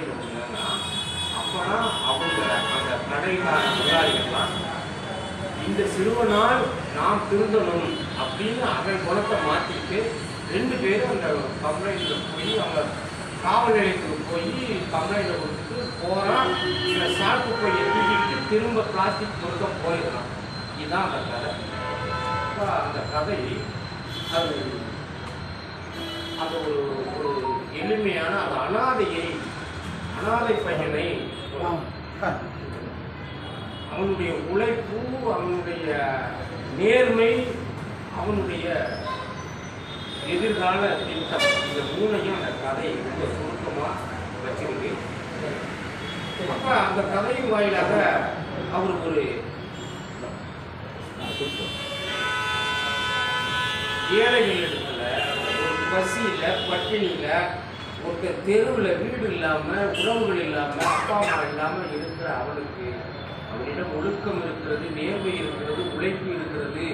தடைகள் என்னன்னா அப்பனா அவங்க அந்த தடையிலான முதலாளிகள்லாம் இந்த சிறுவனால் நாம் திருந்தணும் அப்படின்னு அவன் குணத்தை மாற்றிட்டு ரெண்டு பேரும் அந்த கம்ப்ளைண்ட்டில் போய் அவங்க காவல் நிலையத்துக்கு போய் கம்ப்ளைண்ட்டை கொடுத்துட்டு போகிறான் இந்த சாக்கு போய் தூக்கிட்டு திரும்ப பிளாஸ்டிக் கொடுக்க போயிடலாம் இதுதான் அந்த கதை அப்ப அந்த கதை அது அது ஒரு ஒரு எளிமையான அந்த அனாதையை அனாதை பையனை அவனுடைய உழைப்பு அவனுடைய நேர்மை அவனுடைய எதிர்கால திட்டம். இந்த மூணையும் அந்த கதை ரொம்ப சுருக்கமாக வச்சிருக்கு. அப்போ அந்த கதையின் வாயிலாக அவர் ஒரு ஏழைகள் இடத்துல ஒரு பசியில் பட்டினியில் ஒருத்தர் தெருவில் வீடு இல்லாமல் உறவுகள் இல்லாமல் அப்பா அம்மா இல்லாமல் இருக்கிற அவனுக்கு அவனிடம் ஒழுக்கம் இருக்கிறது நேர்மை இருக்கிறது உழைப்பு இருக்கிறது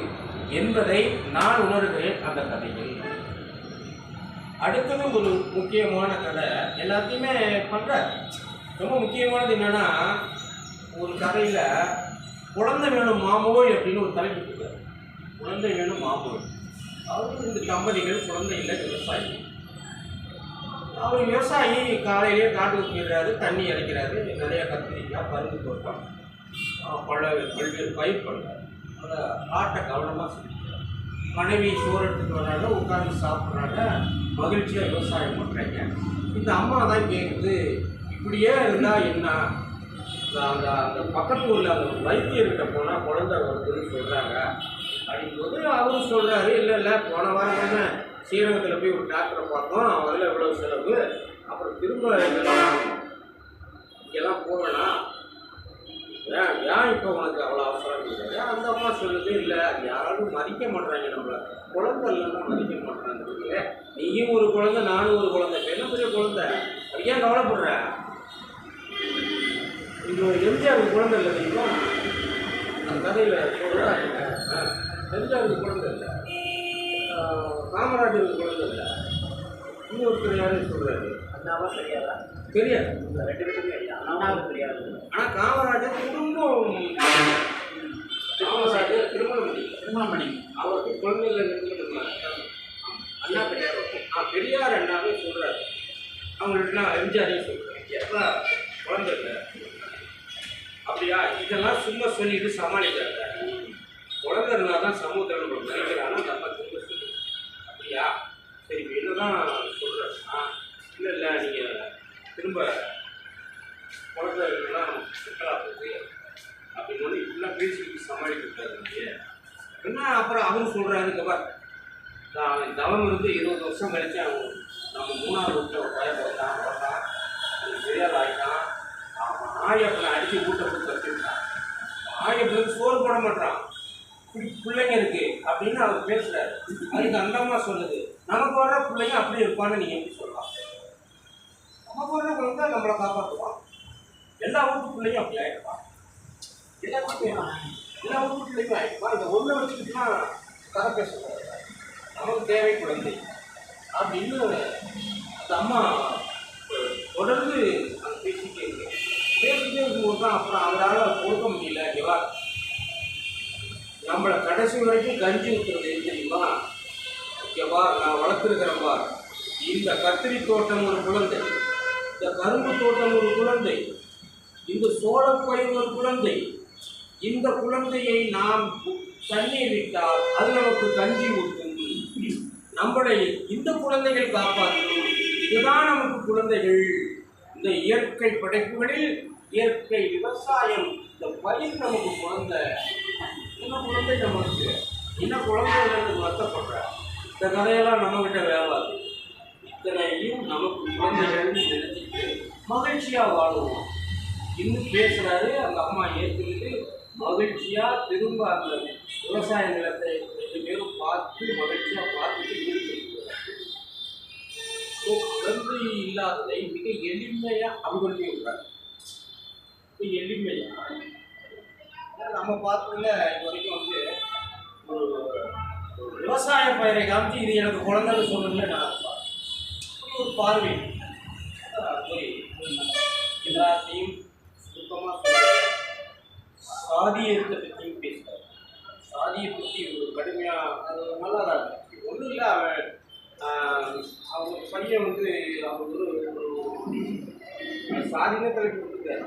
என்பதை நான் உணர்கிறேன் அந்த கதையில். அடுத்தது ஒரு முக்கியமான கதை. எல்லாத்தையுமே பண்ற ரொம்ப முக்கியமானது என்னென்னா ஒரு கதையில் குழந்தை வேணும் மாமோய் அப்படின்னு ஒரு தலைப்பு கொடுக்குறாரு குழந்தை வேணும் மாமோய். அவரும் இந்த தம்பதிகள் குழந்தை இல்லை விவசாயி. அவர் விவசாயி காலையிலேயே காட்டுக்கு போயிடுறாரு தண்ணி இறைக்கிறாரு நிறைய கத்திரிக்காய் பருந்து தோட்டம் பழ பல்வேறு பயிர் பண்ணுறாரு. அதை காட்டை கவனமாக செஞ்சுக்கிறார் மனைவி சோறு எடுத்துட்டு வர்றாங்க உட்காந்து சாப்பிட்றாங்க. மகிழ்ச்சியாக விவசாயம் பண்ணுறாங்க இந்த அம்மா தான் கேட்குது இப்படியே இருந்தால் என்ன? அந்த அந்த பக்கத்து ஊரில் அந்த வைத்தியர்கிட்ட போனால் குழந்தை வருதுன்னு சொல்கிறாங்க அப்படிங்கும்போது அவரும் சொல்கிறாரு இல்லை இல்லை போன வாரம் தானே ஸ்ரீரங்கத்தில் போய் ஒரு டாக்டரை பார்த்தோம். அதில் இவ்வளோ செலவு. அப்புறம் திரும்ப இதெல்லாம் இங்கெல்லாம் போவேணாம் ஏன் ஏன் இப்போ உனக்கு அவ்வளோ அவசரம் இல்லை அந்த அம்மா சொல்லுது இல்லை. அது யாராலும் மதிக்க மாட்டாங்க நம்மளை. குழந்தை இல்லைன்னா மதிக்க மாட்டாங்க நீயும் ஒரு குழந்தை நானும் ஒரு குழந்தை. இப்ப என்ன பெரிய குழந்தை? அது ஏன் கவலைப்படுற? இன்னும் ஒரு எம்ஜிஆருக்கு குழந்தை இல்லை தெரியுமா? அந்த கதையில் சொல்கிறாங்க எம்ஜிஆருக்கு குழந்தை இல்லை. ஆஹ் காமராஜருக்கு குழந்தை இல்லை இன்னொருத்தர் யாரும் சொல்கிறாரு அண்ணாவா தெரியாதா? தெரியாது. ரெண்டு பேரும் அண்ணாவுக்கு தெரியாது. ஆனால் காமராஜர் குடும்பம். காமராஜர் திருமணம் பண்ணி திருமணம் பண்ணி அவருக்கு குழந்தைகள் இருந்துருந்தாங்க அண்ணா பெரியார். ஆ பெரியார் அண்ணாவே சொல்கிறாரு அவங்கள்ட்ட நான் எம்ஜிஆரையும் சொல்கிறேன் எப்போ குழந்தை இல்லை. அப்படியா? இதெல்லாம் சும்மா சொல்லிட்டு சமாளிக்கிறாங்க குழந்தை இருந்தால் தான் சமூகத்தில் நம்ம மதிக்கிறாங்க நம்ம அப்படியா சரி இப்போ என்னதான் சொல்கிறேன் ஆ இல்லை இல்லை நீங்கள் திரும்ப குளத்தில் எல்லாம் சிக்கலாக போகுது. அப்படின்னு இப்படிலாம் பேசிக்கிட்டு சமாளிக்கிட்டாரு நீங்கள் என்ன அப்புறம் அவரும் சொல்கிறாரு நான் தவம் இருந்து இருபது வருஷம் கழிச்சு அவன் நம்ம மூணாவது வீட்டில் ஒரு பையன் பிறந்தான் பிறந்தான் அவன் பெரியார் ஆகிட்டான் அவன் ஆயப்பனை அடித்து வீட்டை போட்டு கட்டிவிட்டான். ஆயப்பனுக்கு சோறு போட மாட்டான். இப்படி பிள்ளைங்க இருக்குது அப்படின்னு அவர் பேசுறாரு. இது அந்த அம்மா சொல்லுது. நமக்கு வர்ற பிள்ளைங்க அப்படி இருப்பான்னு நீங்க எப்படி சொல்லலாம் நமக்கு வர்ற குழந்தை நம்மளை காப்பாற்றுவான் எல்லா ஊருக்கு பிள்ளையும் அப்படி ஆயிடுவான் எல்லா வீட்லையும் எல்லா ஊருக்கு பிள்ளையும் ஆயிடுவான் இந்த ஒன்றை வச்சுக்கிட்டுனா கதை பேசக்கூடாது. நமக்கு தேவை குழந்தை. அப்படின்னு அந்த அம்மா தொடர்ந்து அது பேசிக்கிட்டே இருக்கேன் பேசிக்கிட்டே இருக்கும்போது தான் அப்புறம் அவரால் கொடுக்க முடியல ஓகேவா நம்மளை கடைசி வரைக்கும் கஞ்சி ஊற்றுறது எது தெரியுமா? எவ்வாறு நான் வளர்த்துருக்கிறேன் இந்த கத்திரி தோட்டம் ஒரு குழந்தை. இந்த கரும்பு தோட்டம் ஒரு குழந்தை. இந்த சோளப்பயிர் ஒரு குழந்தை. இந்த குழந்தையை நாம் தண்ணீர் விட்டால் அது நமக்கு கஞ்சி ஊட்டும் நம்மளை இந்த குழந்தைகள் காப்பாற்றும். இதுதான் நமக்கு குழந்தைகள். இந்த இயற்கை படைப்புகளில் இயற்கை விவசாயம் இந்த பயிர் நமக்கு குழந்தை. என்ன குழந்தை நமக்கு? என்ன குழந்தைகள் வருத்தப்படுற இந்த கதையெல்லாம் நம்மக்கிட்ட வேவாது இத்தனையும் நமக்கு குழந்தைகள்னு நினைச்சிட்டு மகிழ்ச்சியா வாழுவோம். இன்னும் பேசுறாரு அந்த அம்மா ஏற்றுக்கிட்டு மகிழ்ச்சியா திரும்ப அந்த விவசாய நிலத்தை ரெண்டு பேரும் பார்த்து மகிழ்ச்சியா பார்த்துட்டு வீடு ஸோ குழந்தை இல்லாததை மிக எளிமையா அவங்களுடைய விடுறாங்க எளிமையா. நம்ம பார்த்ததுல இது வரைக்கும் வந்து ஒரு விவசாய பயிரை காமிச்சு இது எனக்கு குழந்தைன்னு சொல்லுங்களே நான் ஒரு பார்வை. எல்லாத்தையும் சுத்தமாக சொல்லுவார் சாதியத்தை பற்றியும் பேசுகிறார் சாதியை பற்றி ஒரு கடுமையாக அது நல்லா தான் இருக்கு. ஒன்றும் இல்லை அவன் அவங்க பையன் வந்து அவங்க ஒரு ஒரு சாதினே தலைப்பு கொடுத்துருக்காரு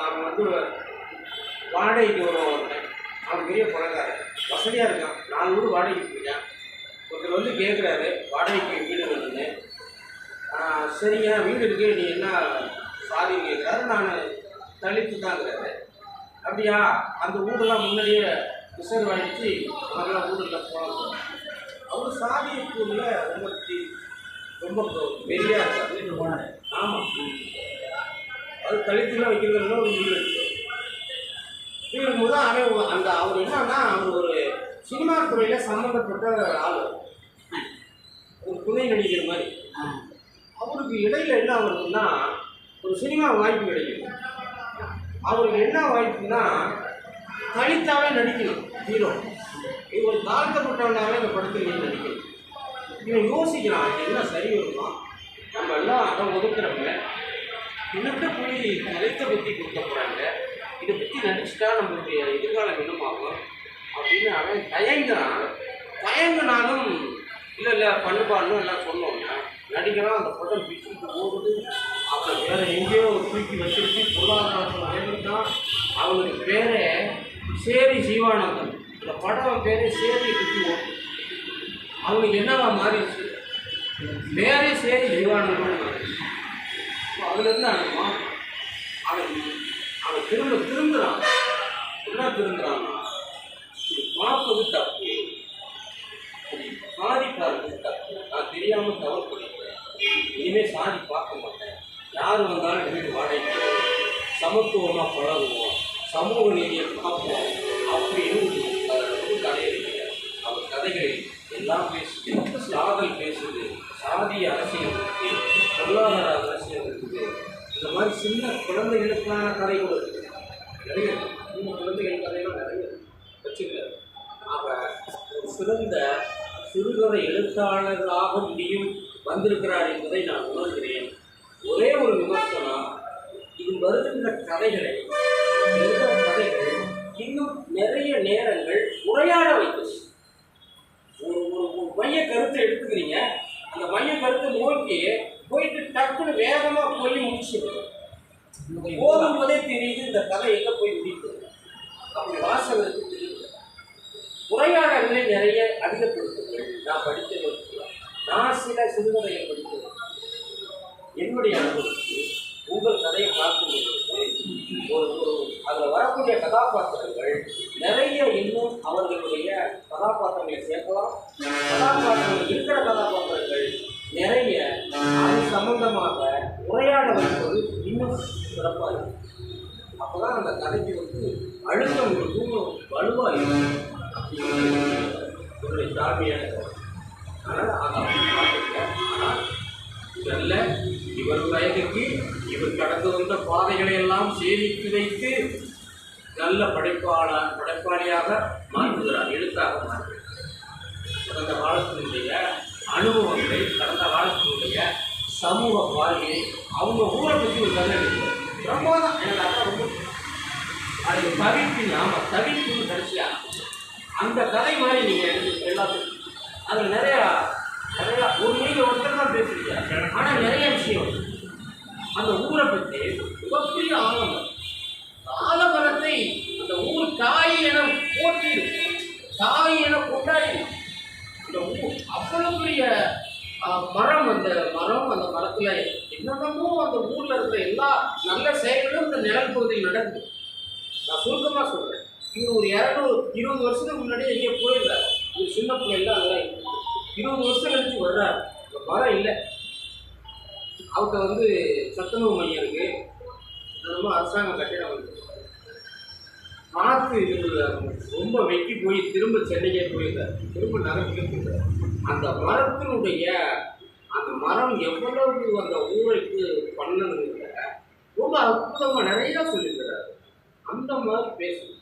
அவன் வந்து வாடகைக்கு வருவான் அவன் பெரிய பணக்காரன். வசதியாக இருக்கான். நாலு ஊர் வாடகைக்கு இருக்கான் ஒருத்தர் வந்து கேட்குறாரு வாடகைக்கு வீடு வேணும்னு சரிங்க வீடு இருக்கு நீ என்ன சாதின்னு கேட்குறாரு நான் தலித்து தாங்கிறாரு அப்படியா? அந்த ஊரெல்லாம் முன்னாடியே ரிசர்வ் ஆகிடுச்சு அதெல்லாம் ஊரில் போகலாம் அவர் சாதிக்குள்ள ரொம்ப தி- ரொம்ப பெரிய போனாரு. ஆமாம் அது கழுத்துலாம் வைக்கிறதுல ஒரு வீடு இருக்கு. இருக்கும்போது அவன் அந்த அவர் என்னன்னா அவர் ஒரு சினிமா துறையில் சம்மந்தப்பட்ட ஆள். ஒரு துணை நடிகர் மாதிரி. அவருக்கு இடையில என்ன வருதுன்னா ஒரு சினிமா வாய்ப்பு கிடைக்குது. அவருக்கு என்ன வாய்ப்புன்னா தனித்தாவே நடிக்கணும். ஹீரோ இவர் தாழ்த்தப்பட்டவனாவே இந்த படத்தில் நடிக்கணும். இவன் யோசிக்கிறான் என்ன சரி வருமா? நம்ம எல்லாம் அதை ஒதுக்குறவங்க இன்னத்தை போய் கலைத்தை பற்றி கொடுக்க போகிறாங்க இதை பற்றி நினச்சிட்டா நம்மளுடைய எதிர்காலம் என்னமாகும் அப்படின்னு அவன் தயங்குறான் தயங்கினாலும் இல்லை இல்லை பண்ணுப்பான்னு எல்லாம் சொன்னோம்னா நடிகரான் அந்த படம் பிச்சுட்டு போகுது அவன் வேற எங்கேயோ தூக்கி வச்சிருச்சு பொருளாதாரத்தில் உயர்ந்துட்டான் அவனுக்கு பேரே சேரி ஜீவானந்தன். இந்த படம் பேரே சேரி குத்தி ஓட்டு அவனுக்கு என்னவா மாறிடுச்சு? பேரே சேரி ஜீவானந்தன் மாறிடுச்சு. அதுலேருந்து அவன் அவன் அவன் திரும்ப திரும்புகிறான் என்ன திரும்புகிறான் பார்ப்பது தப்பு சாதி பார்ப்பது தப்பு நான் தெரியாமல் தவறு பண்ணிக்கிறேன் இனிமே சாதி பார்க்க மாட்டேன். யார் வந்தாலும் வீடு வாடகை சமத்துவமாக பழகுவோம். சமூக நீதியை பார்ப்போம் அப்படின்னு ஒரு ஒரு கதை இருக்கு அவர் கதைகளில் எல்லாம் பேசுது. காதல் பேசுது. சாதிய அரசியல் இருக்குது பொருளாதார அரசியல் இருக்குது இந்த மாதிரி சின்ன குழந்தைகளுக்கான கதைகள் இருக்குது நிறைய குழந்தைகள் கதைகள் நிறைய அவர் ஒரு சிறந்த சிறுகதை எழுத்தாளராக முடியும் வந்திருக்கிறார் என்பதை நான் உணர்கிறேன். ஒரே ஒரு விமர்சனம் இது வருகின்ற கதைகளை எழுதுகிற கதைகள் இன்னும் நிறைய நேரங்கள் உரையாட வைக்கிறது ஒரு ஒரு மைய கருத்தை எடுத்துக்கிறீங்க. அந்த மைய கருத்தை நோக்கி போயிட்டு டக்குன்னு வேகமாக போய் முடிச்சிடுது. போதும் போதே தெரியுது இந்த கதை எங்கே போய் முடித்து அப்படி வாசகருக்கு தெரியுது. உரையாடல்களை நிறைய அதிகப்படுத்துங்கள். நான் படித்தது நான் சில சிறுகதையை படித்தது என்னுடைய அனுபவத்துக்கு உங்கள் கதையை பார்க்கும்போது ஒரு ஒரு அதில் வரக்கூடிய கதாபாத்திரங்கள் நிறைய இன்னும் அவர்களுடைய கதாபாத்திரங்களை சேர்க்கலாம். கதாபாத்திரங்கள் இருக்கிற கதாபாத்திரங்கள் நிறைய அது சம்பந்தமாக உரையாட வைப்பது இன்னும் சிறப்பாக இருக்கும் அப்போதான் அந்த கதைக்கு வந்து அழுத்தம் இருக்கும் வலுவாக இருக்கும். என்னுடைய தாழ்மையான கருத்து. அதனால் அதை அப்படி ஆனால் இதில் இவர் வயதுக்கு இவர் கடந்து வந்த பாதைகளை எல்லாம் சேமித்து வைத்து நல்ல படைப்பாளர் படைப்பாளியாக மாற்றுகிறார் எழுத்தாக மாற்றுகிறார். கடந்த காலத்தினுடைய அனுபவங்களை கடந்த காலத்தினுடைய சமூக வாழ்க்கை அவங்க ஊரை பற்றி ஒரு கதை எடுக்கிறார் ரொம்ப தான் எனக்கு அதான் ரொம்ப அது தவிப்பின் ஆமாம் தவிப்புன்னு கடைசியாக அந்த கதை மாதிரி நீங்கள் எடுத்து எல்லாத்துக்கும் அதில் நிறையா நிறையா ஒரு நீங்கள் ஒருத்தர் தான் பேசுறீங்க ஆனால் நிறைய விஷயம் அந்த ஊரை பற்றி மிகப்பெரிய ஆனந்தம் ஆலமரத்தை அந்த ஊர் தாய் என போற்றி தாய் என கொண்டாடி இந்த ஊர் அவ்வளவு பெரிய மரம் அந்த மரம் அந்த மரத்தில் என்னென்னமோ அந்த ஊரில் இருக்கிற எல்லா நல்ல செயல்களும் இந்த நிழல் பகுதியில் நடக்குது. நான் சுருக்கமாக சொல்கிறேன் இவர் ஒரு இரநூறு இருபது வருஷத்துக்கு முன்னாடி எங்கேயோ போயிருந்தார். ஒரு சின்ன பிள்ளைல அதெல்லாம் இருபது வருஷம் கழிச்சு வர்றார். இந்த மரம் இல்லை. அவர்கிட்ட வந்து சத்துணவு மையம் இருக்குது நம்ம அரசாங்க கட்டிடம் இருக்குது காற்று இருந்தது ரொம்ப வெட்டி போய் திரும்ப சென்னைக்கே போயிருந்தார் திரும்ப நகரத்துக்கு அந்த மரத்தினுடைய அந்த மரம் எவ்வளவு அந்த ஊரைக்கு பண்ணணுங்கிற ரொம்ப அற்புதமாக நிறைய சொல்லியிருக்கிறார். அந்த மாதிரி பேசணும்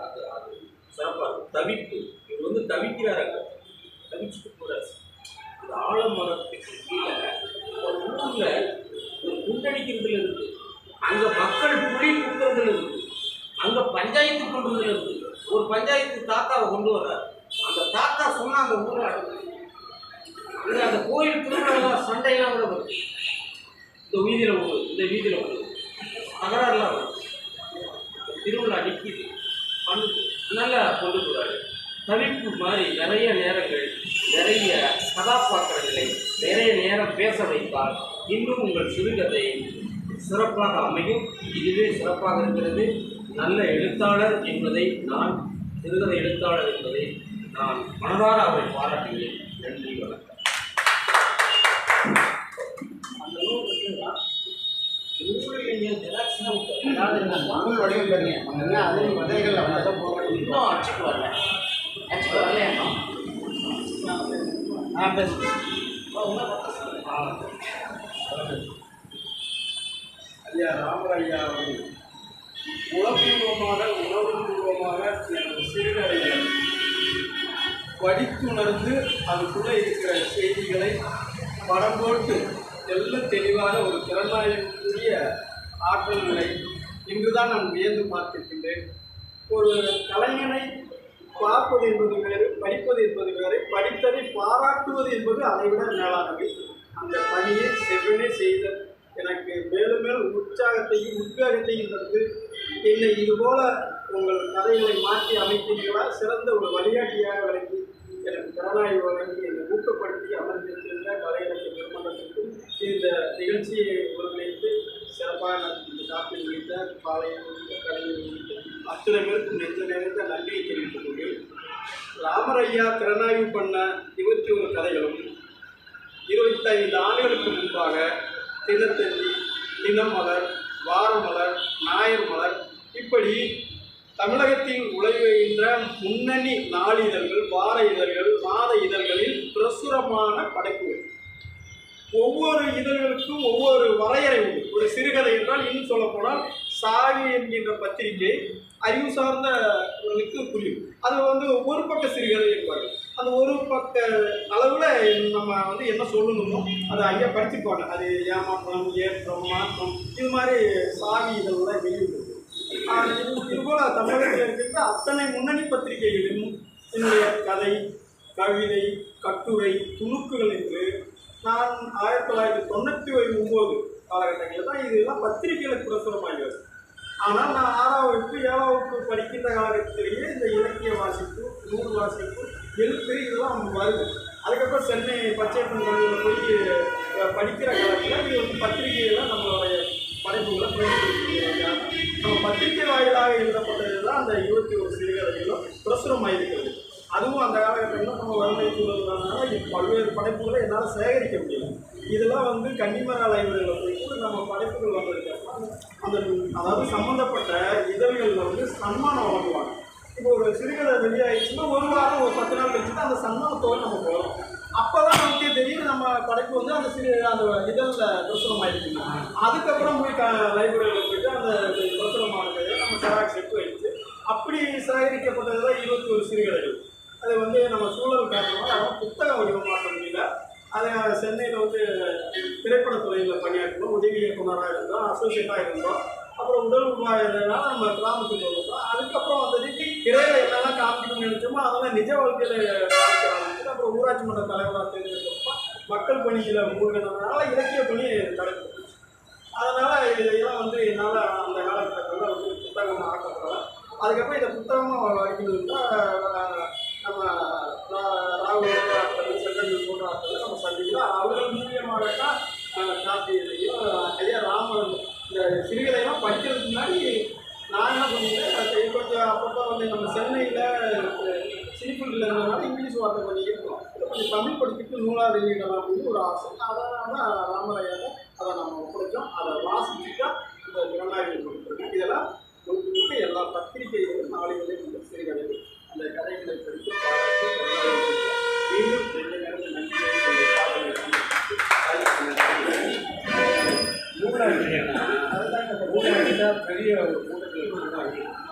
அது அது சிறப்பாக இருக்கும் தவிப்பு. இவர் வந்து தவிக்கிறாரு தவிச்சுட்டு போகிறார் அந்த ஆலமரத்துக்கு கீழே ஒரு ஊரில் ஒரு குண்டடிக்கிறதுல இருக்குது அங்க மக்கள் புலி குத்துறதுல இருக்கு அங்க பஞ்சாயத்து பண்றதுல இருக்கு ஒரு பஞ்சாயத்து தாத்தாவை கொண்டு வர்றார். அந்த தாத்தா சொன்னா அந்த ஊரில் அடங்குது அந்த கோயில் திருவிழா சண்டையெல்லாம் கூட வருது. இந்த வீதியில் போகுது இந்த வீதியில் வருது தகராறுலாம் வருது. திருவிழா நிற்கிது பண்ணுது நல்லா கொண்டு போகிறாரு தவிப்பு மாதிரி நிறைய நேரங்கள் நிறைய கதாபாத்திரங்களை நிறைய நேரம் பேச வைத்தால் இன்னும் உங்கள் சிறுகதை சிறப்பாக அமையும். இதுவே சிறப்பாக இருக்கிறது. நல்ல எழுத்தாளர் என்பதை நான் சிறுகதை எழுத்தாளர் என்பதை நான் மனதார அவரை பாராட்டுகிறேன். நன்றி வணக்கம். அந்த நூல் இருக்குங்களா நூலிலேயே ஜெராக்ஸ் தான் விட்டேன். அதாவது தமிழ் வடிவம் அதே விதைகள் அவங்க தான் போக இன்னும் அச்சுக்கு வரல. அச்சுக்கு ஆ பேசு. ஐயா ராமரையா அவர்கள். உளப்பூர்வமாக உணர்வுபூர்வமாக எனது சிறுகதைகள் படித்துணர்ந்து அதுக்குள்ளே இருக்கிற செய்திகளை படம் போட்டு தெல்ல தெளிவாக ஒரு திறனாய்வுக்குரிய ஆற்றல்களை இன்றுதான் நான் வியந்து பார்த்திருக்கின்றேன். ஒரு கலைஞனை பார்ப்பது என்பது வேறு படிப்பது என்பது வேறு படித்ததை பாராட்டுவது என்பது அதைவிட மேலானவை அந்த பணியை செவ்வனே செய்த எனக்கு மேலும் மேலும் உற்சாகத்தையும் உத்வேகத்தையும் தந்து என்னை இதுபோல உங்கள் கதைகளை மாற்றி அமைத்தீர்களா? சிறந்த ஒரு வழிகாட்டியாக வழங்கி எனக்கு திறனாய்வு வழங்கி என்னை ஊக்கப்படுத்தி அமர்ந்திருக்கின்ற கலைஞர்கள் நிறுவனத்திற்கும் இந்த நிகழ்ச்சியை ஒருங்கிணைத்து சிறப்பாக நடத்தி இந்த காப்பில் முடித்த பாளையம் முடித்த கலைஞர் முடித்த அத்தனை பேருக்கும் நெஞ்ச நேரத்தை நன்றியை தெரிவித்துக் கொள்கிறேன். ராமரையா திறனாய்வு பண்ண இருபத்தி ஒரு கதைகளும் இருபத்தைந்து ஆண்டுகளுக்கு முன்பாக தினத்தந்தி தினமலர் வாரமலர் ஞாயிறு மலர் இப்படி தமிழகத்தில் உழைவுகின்ற முன்னணி நாளிதழ்கள் வார இதழ்கள் மாத இதழ்களில் பிரசுரமான படைப்புகள். ஒவ்வொரு இதழ்களுக்கும் ஒவ்வொரு வரையறை உண்டு. ஒரு சிறுகதை என்றால் இன்னும் சொல்லப்போனால் சாவி என்கின்ற பத்திரிகை அறிவு சார்ந்தவர்களுக்கு புரியும். அது வந்து ஒரு பக்க சிறுகதை என்பார்கள். அந்த ஒரு பக்க அளவில் நம்ம வந்து என்ன சொல்லணுமோ அதை ஐயா படிச்சுப்பாங்க அது ஏமாற்றம் ஏற்றம் மாற்றம் இது மாதிரி சாவி இதெல்லாம் வெளியிடுது இதுபோல் தமிழகத்தில் இருக்கின்ற அத்தனை முன்னணி பத்திரிகைகளிலும் என்னுடைய கதை கவிதை கட்டுரை துணுக்குகள் என்று நான் ஆயிரத்தி தொள்ளாயிரத்தி தொண்ணூற்றி ஒம்பது காலகட்டங்களில் தான் இதெல்லாம் பத்திரிகைகளுக்கு பிரசுரமாகிறது ஆனால் நான் ஆறாம் வகுப்பு ஏழாம் வகுப்பு படிக்கின்ற காலகட்டத்திலேயே இந்த இலக்கிய வாசிப்பு நூல் வாசிப்பு எழுத்து இதெல்லாம் வருது அதுக்கப்புறம் சென்னை பச்சையப்பன் கல்லூரியில் போய் படிக்கிற காலத்தில் இது வந்து பத்திரிகையெல்லாம் நம்மளுடைய படைப்புகளை பிரசுரிக்கிறாங்க நம்ம பத்திரிகை வாயிலாக எழுதப்பட்டது தான் அந்த இருபத்தி ஒரு சிறுகதைகளும் பிரசுரமாயிருக்கிறது அதுவும் அந்த காலகட்டத்தில் நம்ம வறுமை சூழல்னால பல்வேறு படைப்புகளை என்னால் சேகரிக்க முடியல. இதெல்லாம் வந்து கன்னிமரா லைப்ரரியில் போயிட்டு நம்ம படைப்புகள் வந்ததுக்கப்புறம் அந்த அதாவது சம்மந்தப்பட்ட இதழ்களில் வந்து சன்மானம் வழங்குவாங்க. இப்போ ஒரு சிறுகதை வெளியாயிடுச்சுன்னா ஒரு வாரம் ஒரு பத்து நாள் கழிச்சு அந்த சன்மானத்தோடு நம்ம போகிறோம் அப்போ தான் நமக்கு தெரியும் நம்ம படைப்பு வந்து அந்த சிறு அந்த இதழில் பிரசுரம் ஆயிடுச்சுன்னா அதுக்கப்புறம் போய் க லைப்ரரியில் போயிட்டு அந்த பிரசுரமானதை நம்ம செராக்ஸ் எடுத்து வைத்து அப்படி சேகரிக்கப்பட்டது தான் இருபத்தி ஒரு சிறுகதைகள். அது வந்து நம்ம சூழல் காரணமாக அதெல்லாம் புத்தக வடிவமாக முடியல அதை சென்னையில் வந்து திரைப்படத்துறையில் பணியாற்றணும் உதவி இயக்குனராக இருந்தோம் அசோசியேட்டாக இருந்தோம். அப்புறம் உடல் உருவாகிறதுனால நம்ம கிராமத்துக்கு வந்தோம். அதுக்கப்புறம் வந்தது திரையில என்னெல்லாம் காமிக்கணும்னு நினைச்சோமோ அதெல்லாம் நிஜ வாழ்க்கையில் காமிக்க ஆரம்பிச்சது அப்புறம் ஊராட்சி மன்ற தலைவராக தேர்ந்தெடுத்தப்போ மக்கள் பணியில் மூழ்கினதுனால இலக்கிய பணி தடுப்பு அதனால் இதெல்லாம் வந்து என்னால் அந்த காலகட்டத்தில் வந்து புத்தகமாக ஆக்கப்படல. அதுக்கப்புறம் இதை புத்தகமாக வரைக்கணும்னா நம்ம ரா- ராகுல் ஆட்கள் போன்ற நம்ம சந்திக்கலாம். அவர்கள் மூலியமாகத்தான் காப்பியதையும் ஐயா ராமன் இந்த சிறுகதையெல்லாம் படிக்கிறதுக்கு முன்னாடி நான் என்ன பண்ணிட்டேன் கொஞ்சம் அப்பப்போ வந்து நம்ம சென்னையில் சினிஃபீல்டில் இருந்ததுனால இங்கிலீஷ் வார்த்தை கொஞ்சம் இருக்கும் கொஞ்சம் தமிழ் படிச்சுட்டு நூலாக வெளியிடலாம் அப்படின்னு ஒரு ஆசை அதனால தான் ராமராயாவை அதை நம்ம ஒப்படைச்சோம் அதை வாசிச்சுட்டா இந்த திறனாய்வு கொடுத்துருக்கேன் இதெல்லாம் முழுக்க எல்லா பத்திரிகைகளும் நாளிகளில் உள்ள சிறுகதைகள் அந்த கதைகளை படித்து மீண்டும் ரெண்டு நேரம் நன்றியை மூணாவது போட்டோ எடுத்தா பெரிய போட்டோ எடுத்தா